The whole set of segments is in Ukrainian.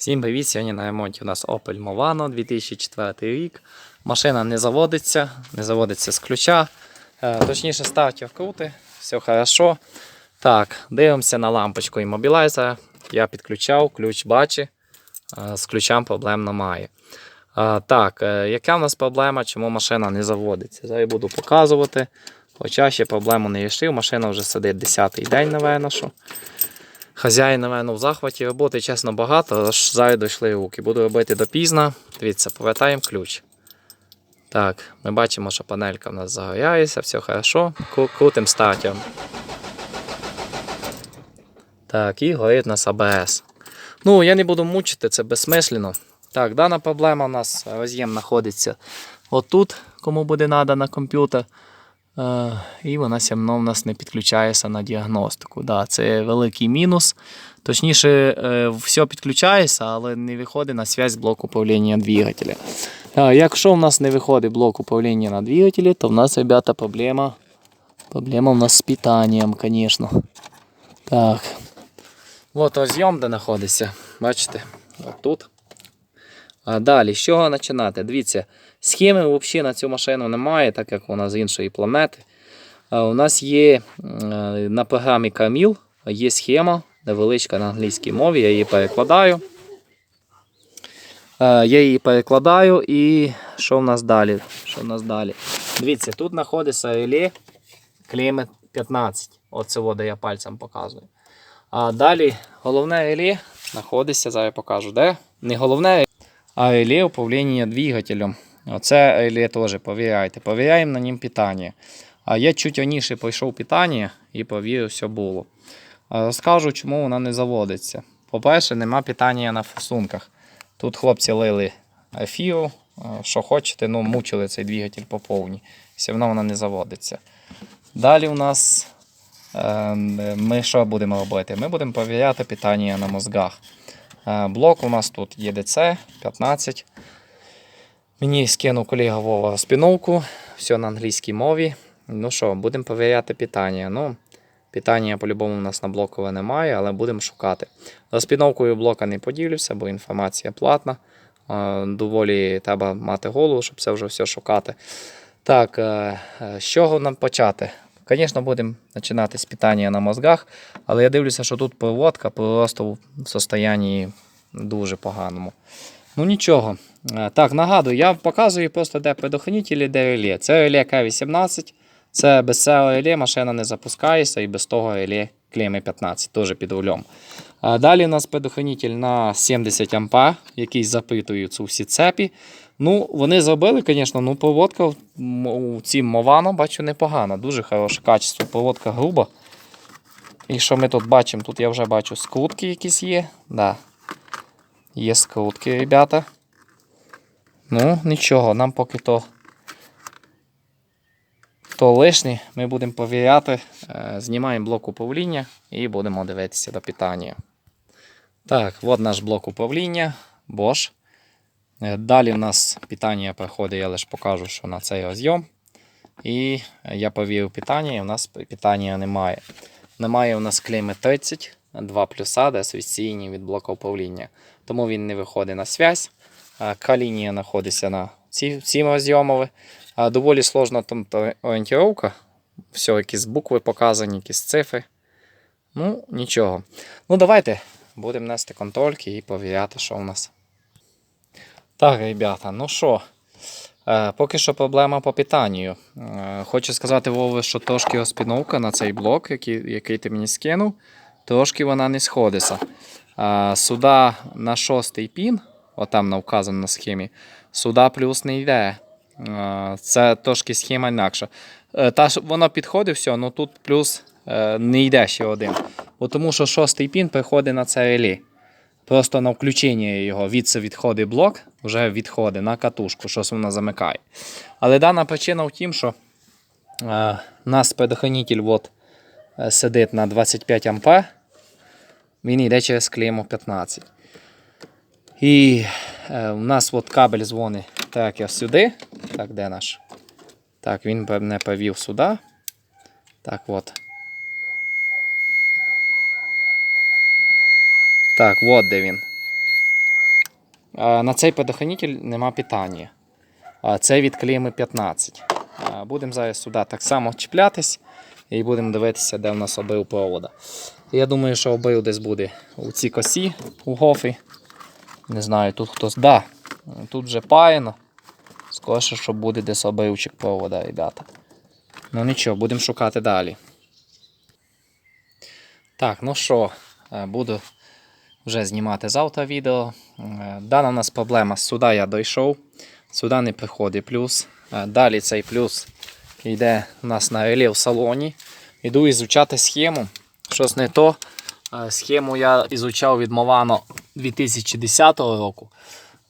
Всім привіт! Сьогодні на ремонті у нас Opel Movano 2004 рік. Машина не заводиться, не заводиться з ключа. Е, Точніше, стартер крути, все хорошо. Так, дивимося на лампочку іммобілайзера. Я підключав, ключ бачить. Е, З ключем проблем немає. Е, Так, яка в нас проблема, чому машина не заводиться? Зараз буду показувати. Хоча ще проблему не рішив. Машина вже сидить 10-й день, напевно, що. Хазяїн, напевно, в захваті роботи, чесно, багато, аж зараз дійшли руки. Буду робити допізно. Дивіться, повертаємо ключ. Так, ми бачимо, що панелька в нас загоряється, все хорошо. Крутим стартером. Так, і горить нас АБС. Ну, я не буду мучити, це безсмислено. Так, дана проблема у нас роз'єм знаходиться отут, кому буде треба на комп'ютер. Е, і вона все одно в нас не підключається на діагностику. Да, це великий мінус. Точніше, е, все підключається, але не виходить на зв'язь блок управління двигателя. Е, Якщо в нас не виходить блок управління на двигателі, то в нас, ребята, проблема. Проблема у нас з питанням, звісно. Так. От розйом, де знаходиться. Бачите? От тут. Далі, з чого починати? Дивіться, схеми взагалі на цю машину немає, так як вона з іншої планети. У нас є е, на програмі Каміл є схема невеличка на англійській мові, я її перекладаю. Е, Я її перекладаю і що в нас далі? Що в нас далі? Дивіться, тут знаходиться реле клейми 15. Оце де я пальцем показую. А далі головне реле знаходиться, зараз я покажу, де. Не головне, а реле управління двигателем. Оце реле теж перевіряйте. Перевіряємо на нім питання. А я чуть раніше пройшов питання і провірив, все було. Розкажу, чому вона не заводиться. По-перше, нема питання на форсунках. Тут хлопці лили ефіру, е, що хочете, ну мучили цей двигатель по повній. Все одно вона не заводиться. Далі у нас е, ми що будемо робити? Ми будемо перевіряти питання на мозгах. Е, Блок у нас тут ЄДЦ 15. Мені скинув колега Вова розпіновку, все на англійській мові. Ну що, будемо перевіряти питання. Ну, питання по-любому у нас на блокове немає, але будемо шукати. Розпіновкою блока не поділюся, бо інформація платна. Е, Доволі треба мати голову, щоб це вже все шукати. Так, е, з чого нам почати? Звісно, будемо починати з питання на мозгах, але я дивлюся, що тут проводка просто в состоянні дуже поганому. Ну нічого. Е, Так, нагадую, я показую просто де предохранителі, де реле. Це реле К18, це без цього реле машина не запускається і без того реле клейми 15, теж під рулем. Далі у нас предохранитель на 70 А, який запитує цю всі цепі. Ну, вони зробили, звісно, ну проводка у цім Movano, бачу, непогана, дуже хороше качество. Проводка груба. І що ми тут бачимо? Тут я вже бачу скрутки якісь є. Да. Є скрутки, ребята. Ну, нічого, нам поки то, то лишнє. Ми будемо перевіряти. Е, Знімаємо блок управління і будемо дивитися до питання. Так, от наш блок управління. Bosch. Е, Далі в нас питання проходить, я лише покажу, що на цей розйом. І я повірив питання, і в нас питання немає. Немає у нас клейми 30, 2 плюса, де свідчені від блока управління. Тому він не виходить на зв'язь. А Калінія знаходиться на ці, розйомові. Доволі сложна там та орієнтировка. Все, якісь букви показані, якісь цифри. Ну, нічого. Ну, давайте будемо нести контрольки і перевіряти, що у нас. Так, ребята, ну що, е, поки що проблема по питанню. Е, хочу сказати, Вове, що трошки розпіновка на цей блок, який, який ти мені скинув, трошки вона не сходиться. Е, сюди на шостий пін, отам вказано на схемі, сюди плюс не йде. Це трошки схема інакша. Та, воно підходить все, але тут плюс не йде ще один. Тому що шостий пін приходить на це реле. Просто на включення його відси відходить блок, вже відходить на катушку, щось вона замикає. Але дана причина в тім, що е, у нас предохранитель от, е, сидить на 25 А, він йде через клейму 15. І е, у нас от кабель дзвонить так, я сюди. Так, де наш? Так, він мене повів сюди. Так, от. Так, от де він. На цей предохранитель нема питання. Це від клейми 15. Е, Будемо зараз сюди так само чіплятись і будемо дивитися, де в нас обрив провода. Я думаю, що обрив десь буде у цій косі у гофі. Не знаю, тут хтось. Да, тут вже паяно. Скоріше, що буде десь обривчик провода, ребята. Ну нічого, будемо шукати далі. Так, ну що, е, буду вже знімати завтра відео. Е, Дана у нас проблема. Сюди я дійшов. Сюди не приходить плюс. Е, Далі цей плюс йде у нас на реле в салоні. Іду ізучати схему. Щось не то. Е, Схему я ізучав від Movano 2010 року.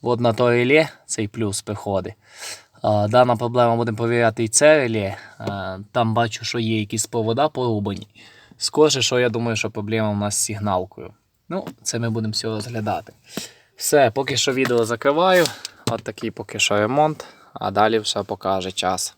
От на то реле цей плюс приходить. Дана проблема будемо перевіряти і це реле. Там бачу, що є якісь провода порубані. Скорше, що я думаю, що проблема у нас з сигналкою. Ну, це ми будемо все розглядати. Все, поки що відео закриваю. От такий поки що ремонт, а далі все покаже час.